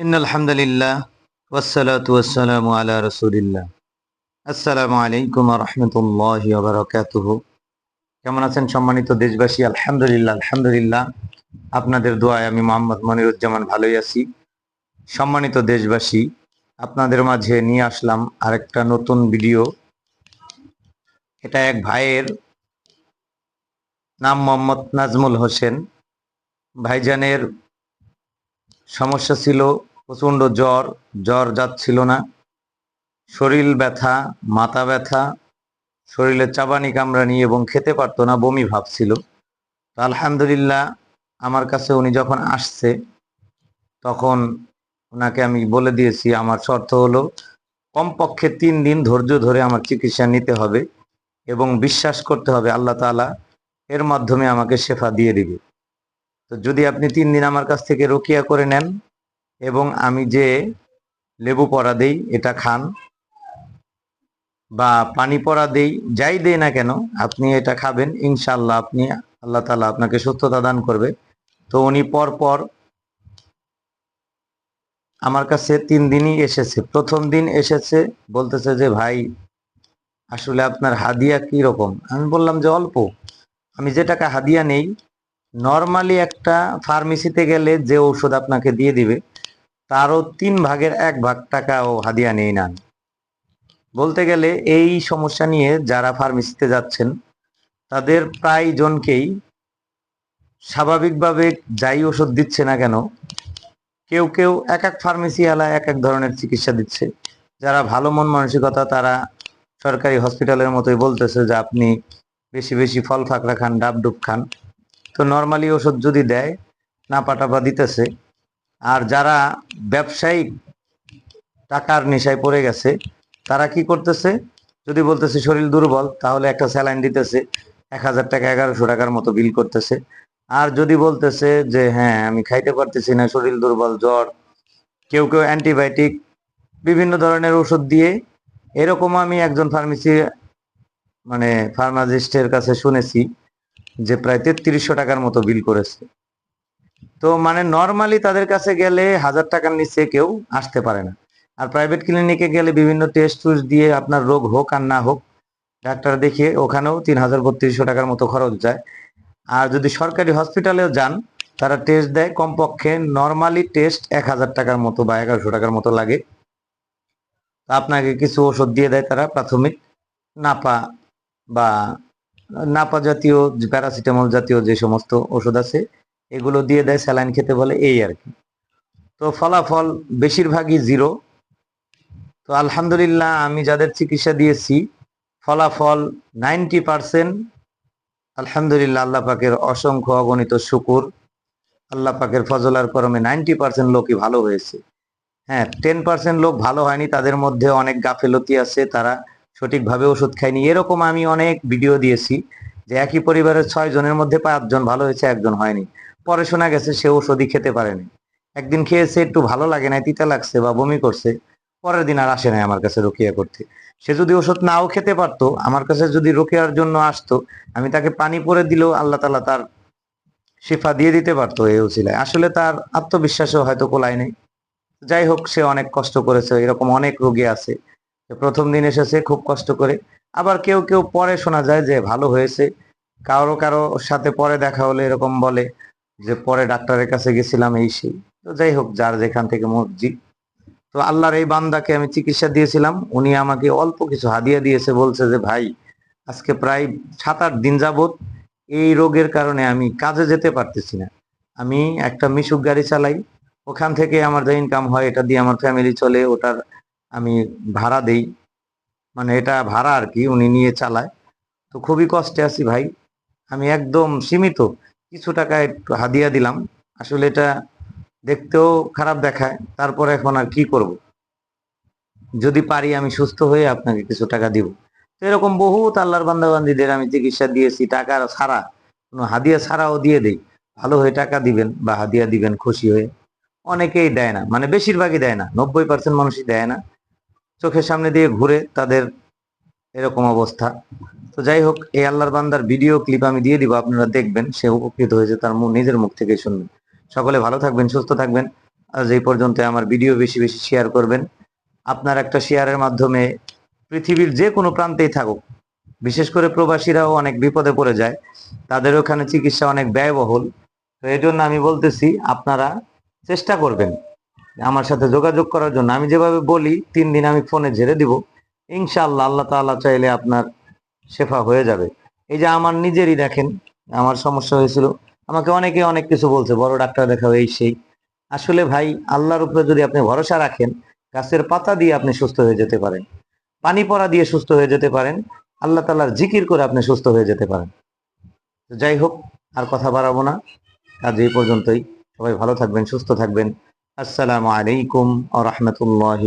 In আলহামদুলিল্লাহ ওয়াসালাত ওয়াসালাম আলা রসুলিল্লাহ আসসালামু আলাইকুম রহমতুল্লাহ বারকাতুহ কেমন আছেন সম্মানিত দেশবাসী? আলহামদুলিল্লাহ আলহামদুলিল্লাহ। আপনাদের দোয়ায় আমি মোহাম্মদ মনিরুজ্জামান ভালোই আছি। সম্মানিত দেশবাসী, আপনাদের মাঝে নিয়ে আসলাম আরেকটা নতুন ভিডিও। এটা এক ভাইয়ের নাম মোহাম্মদ নাজমুল হোসেন। ভাইজানের সমস্যা ছিল প্রচণ্ড জ্বর জ্বর যাচ্ছিল না। শরীর ব্যথা, মাথা ব্যথা, শরীরে চাবানি কামড়ানি এবং খেতে পারতো না, বমি ভাবছিল তো আলহামদুলিল্লাহ, আমার কাছে উনি যখন আসছে, তখন ওনাকে আমি বলে দিয়েছি, আমার শর্ত হলো, কমপক্ষে তিন দিন ধৈর্য ধরে আমার চিকিৎসা নিতে হবে এবং বিশ্বাস করতে হবে আল্লাহ তাআলা এর মাধ্যমে আমাকে শেফা দিয়ে দিবে। তো যদি আপনি তিন দিন আমার কাছ থেকে রোকিয়া করে নেন এবং আমি যে লেবু পরা দেই, এটা খান বা পানি পড়া দেই, যাই দেই না কেন, আপনি এটা খাবেন ইনশাল্লাহ আপনি, আল্লাহ তালা আপনাকে সুস্থতা দান করবে। তো উনি পর পর আমার কাছে তিন দিনই এসেছে। প্রথম দিন এসেছে, বলতেছে যে, ভাই, আসলে আপনার হাদিয়া কি রকম আমি বললাম যে, অল্প। আমি যে টাকা হাদিয়া নেই, নর্মালি একটা ফার্মেসিতে গেলে যে ঔষধ আপনাকে দিয়ে দিবে তারও তিন ভাগের এক ভাগ টাকা ও হাদিয়া নেই না বলতে গেলে এই সমস্যা নিয়ে যারা ফার্মেসিতে যাচ্ছেন, তাদের প্রায় জনকেই স্বাভাবিকভাবে যাই ওষুধ দিচ্ছে না কেন, কেউ কেউ এক এক ফার্মেসি আলা এক এক ধরনের চিকিৎসা দিচ্ছে। যারা ভালো মন মানসিকতা, তারা সরকারি হসপিটালের মতোই বলতেছে যে আপনি বেশি বেশি ফল ফাকড়া খান, ডাব ডুব খান। তো নর্মালি ওষুধ যদি দেয়, না পাটাপা দিতেছে। আর যারা ব্যবসায়িক টাকার নেশায় পড়ে গেছে, তারা কি করতেছে? যদি বলতেছে শরীর দুর্বল, তাহলে একটা স্যালাইন দিতেছে, এক হাজার টাকা, এগারোশো টাকার মতো বিল করতেছে। আর যদি বলতেছে যে হ্যাঁ আমি খাইতে পারতেছি না, শরীর দুর্বল, জ্বর, কেউ কেউ অ্যান্টিবায়োটিক, বিভিন্ন ধরনের ওষুধ দিয়ে, এরকম আমি একজন ফার্মেসি মানে ফার্মাসিস্টের কাছে শুনেছি যে, প্রায় তেত্রিশশো টাকার মতো বিল করেছে। তো মানে নর্মালি তাদের কাছে গেলে হাজার টাকার নিচে কেউ আসতে পারে না। আর প্রাইভেট ক্লিনিকে গেলে বিভিন্ন টেস্ট টুস্ট দিয়ে আপনার রোগ হোক আর না হোক, ডাক্তার দেখিয়ে ওখানেও তিন হাজার বত্রিশশো টাকার মতো খরচ যায়। আর যদি সরকারি হসপিটালেও যান, তারা টেস্ট দেয় কমপক্ষে নর্মালি টেস্ট এক হাজার টাকার মতো বা এগারোশো টাকার মতো লাগে। আপনাকে কিছু ওষুধ দিয়ে দেয় তারা প্রাথমিক। নাপা বা নাপা জাতীয় প্যারাসিটামল জাতীয় যে সমস্ত ওষুধ আছে এগুলো দিয়ে দেয়, স্যালাইন খেতে বলে, এই আর কি। তো ফলাফল বেশিরভাগই জিরো তো আলহামদুলিল্লাহ আমি যাদের চিকিৎসা দিয়েছি, ফলাফল নাইনটি পার্সেন্ট আলহামদুলিল্লাহ আল্লাহ পাকের অসংখ্য অগণিত শুকুর। আল্লাহ পাকের ফজলার করমে নাইনটি পার্সেন্ট লোকই ভালো হয়েছে। হ্যাঁ টেন পার্সেন্ট লোক ভালো হয়নি, তাদের মধ্যে অনেক গাফেলতি আছে, তারা সঠিকভাবে ওষুধ খায়নি। এরকম আমি অনেক ভিডিও দিয়েছি যে একই পরিবারের ছয় জনের মধ্যে পাঁচজন ভালো হয়েছে, একজন হয়নি। পরে শোনা গেছে সে ওষুধই খেতে পারেনি। একদিন খেয়েছে, একটু ভালো লাগে না তিতা লাগছে বা বমি করছে। পরের দিন আর আসে নাই আমার কাছে রোকিয়া করতে। সে যদি ওষুধ নাও খেতে পারতো, আমার কাছে যদি রোকিয়ার জন্য আসতো, আমি তাকে পানি পরে দিলেও আল্লাহ তালা তার শিফা দিয়ে দিতে পারতো এই উচিলায়। আসলে তার আত্মবিশ্বাসও হয়তো কোলায় নেই। যাই হোক, সে অনেক কষ্ট করেছে, এরকম অনেক রোগী আছে। প্রথম দিন এসেছে, খুব কষ্ট করে। আবার কেউ কেউ পরে শোনা যায় যে ভালো হয়েছে। কারও কারও সাথে পরে দেখা হলে এরকম বলে যে পরে ডাক্তারের কাছে গেছিলাম এই সেই। তো যাই হোক, যার যেখান থেকে মর্জি। তো আল্লাহর এই বান্দাকে আমি চিকিৎসা দিয়েছিলাম। উনি আমাকে অল্প কিছু হাদিয়া দিয়েছে, বলছে যে, ভাই, আজকে প্রায় সাত আট দিন যাবত এই রোগের কারণে আমি কাজে যেতে পারতেছি না। আমি একটা মিশুক গাড়ি চালাই। ওখান থেকে আমার যা ইনকাম হয়, এটা দিয়ে আমার ফ্যামিলি চলে, ওটার আমি ভাড়া দেই। মানে এটা ভাড়া আর কি উনি নিয়ে চালায়। তো খুবই কষ্টে আছি ভাই। আমি একদম সীমিত। কিছু টাকা একটু হাদিয়া দিলাম। আসলে এটা দেখতেও খারাপ দেখায়। তারপরে এখন আর কি করব? যদি পারি আমি সুস্থ হয়ে আপনাকে কিছু টাকা দিব। এরকম বহুত আল্লাহর বান্দাবান্দিদের আমি চিকিৎসা দিয়েছি, টাকা ছাড়া, কোনো হাদিয়া ছাড়াও দিয়ে দেই। ভালো হয়ে টাকা দিবেন বা হাদিয়া দিবেন, খুশি হয়ে। অনেকেই দেয় না। মানে বেশিরভাগই দেয় না। নব্বই পার্সেন্ট মানুষই দেয় না। চোখের সামনে দিয়ে ঘুরে তাদের এরকম অবস্থা। তো যাই হোক এই আল্লাহর বান্দার ভিডিও ক্লিপ আমি দিয়ে দিব, আপনারা দেখবেন, সে উপকৃত হয়েছে তার মুখ নিজের মুখ থেকে শুনবেন। সকলে ভালো থাকবেন, সুস্থ থাকবেন। আজ এই পর্যন্ত আমার ভিডিও বেশি বেশি শেয়ার করবেন। আপনার একটা শেয়ারের মাধ্যমে পৃথিবীর যে কোনো প্রান্তেই থাকুক, বিশেষ করে প্রবাসীরাও অনেক বিপদে পড়ে যায়, তাদের ওখানে চিকিৎসা অনেক ব্যয়বহুল। তো এই জন্য আমি বলতেছি, আপনারা চেষ্টা করবেন। আমার সাথে যোগাযোগ করার জন্য আমি যেভাবে বলি, তিন দিন আমি ফোনে ঝেড়ে দিব। ইনশাআল্লাহ আল্লাহ তাআলা চাইলে আপনার শেফা হয়ে যাবে। এই যে আমার নিজেরই দেখেন, আমার সমস্যা হয়েছিল। আমাকে অনেকে অনেক কিছু বলছে, বড় ডাক্তার দেখাও এই সেই। আসলে ভাই, আল্লাহর উপরে যদি আপনি ভরসা রাখেন, গাছের পাতা দিয়ে আপনি সুস্থ হয়ে যেতে পারেন। পানি পড়া দিয়ে সুস্থ হয়ে যেতে পারেন। আল্লাহ তাআলার জিকির করে আপনি সুস্থ হয়ে যেতে পারেন। যাই হোক, আর কথা বাড়াবো না। আজ এই পর্যন্তই। সবাই ভালো থাকবেন, সুস্থ থাকবেন। আসসালামু আলাইকুম আ রহমতুল্লাহ